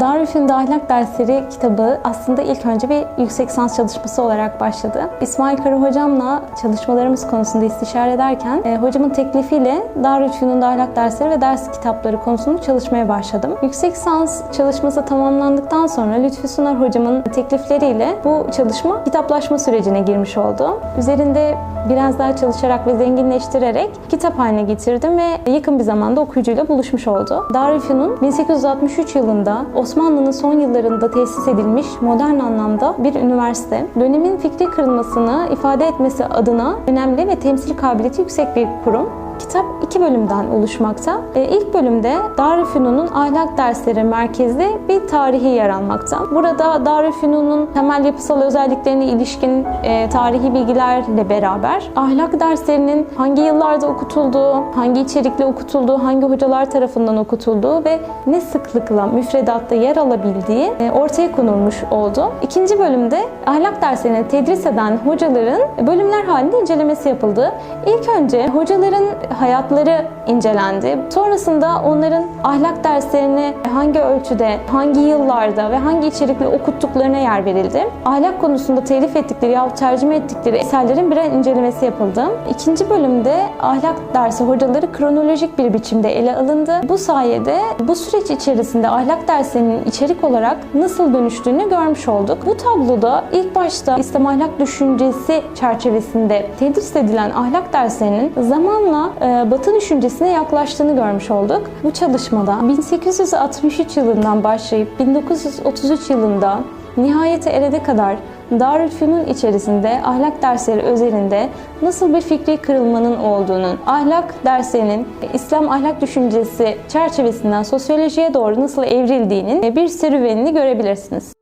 Darülfünun'da ahlak dersleri kitabı aslında ilk önce bir yüksek lisans çalışması olarak başladı. İsmail Kara hocamla çalışmalarımız konusunda istişare ederken e, hocamın teklifiyle Darülfünun'da ahlak dersleri ve ders kitapları konusunda çalışmaya başladım. Yüksek lisans çalışması tamamlandıktan sonra Lütfü Sunar hocamın teklifleriyle bu çalışma kitaplaşma sürecine girmiş oldu. Üzerinde biraz daha çalışarak ve zenginleştirerek kitap haline getirdim ve yakın bir zamanda okuyucuyla buluşmuş oldu. Darülfünun 1863 yılında Osmanlı'nın son yıllarında tesis edilmiş modern anlamda bir üniversite. Dönemin fikri kırılmasını ifade etmesi adına önemli ve temsil kabiliyeti yüksek bir kurum. Kitap iki bölümden oluşmakta. E, ilk bölümde Darülfünun'un ahlak dersleri merkezli bir tarihi yer almakta. Burada Darülfünun'un temel yapısal özelliklerine ilişkin e, tarihi bilgilerle beraber ahlak derslerinin hangi yıllarda okutulduğu, hangi içerikle okutulduğu, hangi hocalar tarafından okutulduğu ve ne sıklıkla müfredatta yer alabildiği e, ortaya konulmuş oldu. İkinci bölümde ahlak derslerini tedris eden hocaların bölümler halinde incelemesi yapıldı. İlk önce hocaların hayatları incelendi. Sonrasında onların ahlak derslerini hangi ölçüde, hangi yıllarda ve hangi içerikle okuttuklarına yer verildi. Ahlak konusunda telif ettikleri yahut tercüme ettikleri eserlerin birer incelemesi yapıldı. İkinci bölümde ahlak dersi hocaları kronolojik bir biçimde ele alındı. Bu sayede bu süreç içerisinde ahlak derslerinin içerik olarak nasıl dönüştüğünü görmüş olduk. Bu tabloda ilk başta İslam ahlak düşüncesi çerçevesinde tedris edilen ahlak derslerinin zamanla Batı düşüncesine yaklaştığını görmüş olduk. Bu çalışmada 1863 yılından başlayıp 1933 yılında nihayete erene kadar Darülfünun içerisinde ahlak dersleri özelinde nasıl bir fikri kırılmanın olduğunun, ahlak derslerinin İslam ahlak düşüncesi çerçevesinden sosyolojiye doğru nasıl evrildiğinin bir serüvenini görebilirsiniz.